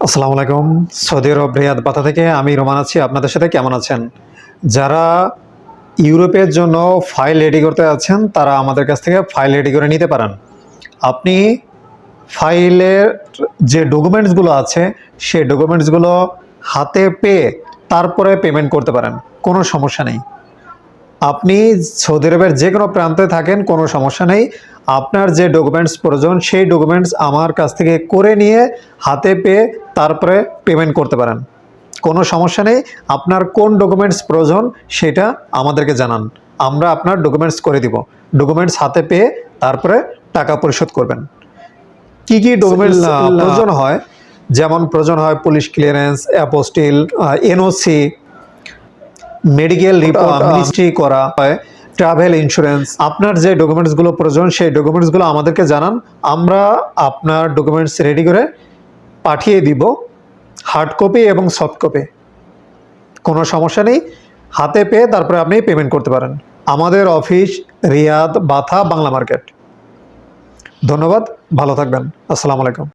আসসালামু আলাইকুম। সৌদি আরব রিয়াদ পাতা থেকে আমি রোমান আছি। আপনাদের সাথে কেমন আছেন? যারা ইউরোপের জন্য ফাইল রেডি করতে আছেন, তারা আমাদের কাছ থেকে ফাইল রেডি করে নিতে পারেন। আপনি ফাইলের যে ডকুমেন্টসগুলো আছে, সেই ডকুমেন্টসগুলো হাতে পেয়ে তারপরে পেমেন্ট করতে পারেন। কোনো সমস্যা নেই। আপনি সৌদি আরবের যে কোনো প্রান্তে থাকেন কোনো সমস্যা নেই। আপনার যে ডকুমেন্টস প্রয়োজন সেই ডকুমেন্টস আমার কাছ থেকে করে নিয়ে হাতে পেয়ে তারপরে পেমেন্ট করতে পারেন। কোনো সমস্যা নেই। আপনার কোন ডকুমেন্টস প্রয়োজন সেটা আমাদেরকে জানান। আমরা আপনার ডকুমেন্টস করে দিব। ডকুমেন্টস হাতে পেয়ে তারপরে টাকা পরিশোধ করবেন। কি কি ডকুমেন্টস প্রয়োজন হয়? যেমন প্রয়োজন হয় police clearance apostille NOC medical report ministry করা হয় ট্রাভেল ইন্স্যুরেন্স আপনার যে ডকুমেন্টসগুলো প্রয়োজন সেই ডকুমেন্টসগুলো আমাদেরকে জানান। আমরা আপনার ডকুমেন্টস রেডি করে পাঠিয়ে দিব হার্ড কপি এবং সফট কপি কোনো সমস্যা নেই। হাতে পেয়ে তারপরে আপনি পেমেন্ট করতে পারেন। আমাদের office Riyadh Batha Bangla market ধন্যবাদ। ভালো থাকবেন। আসসালামু আলাইকুম।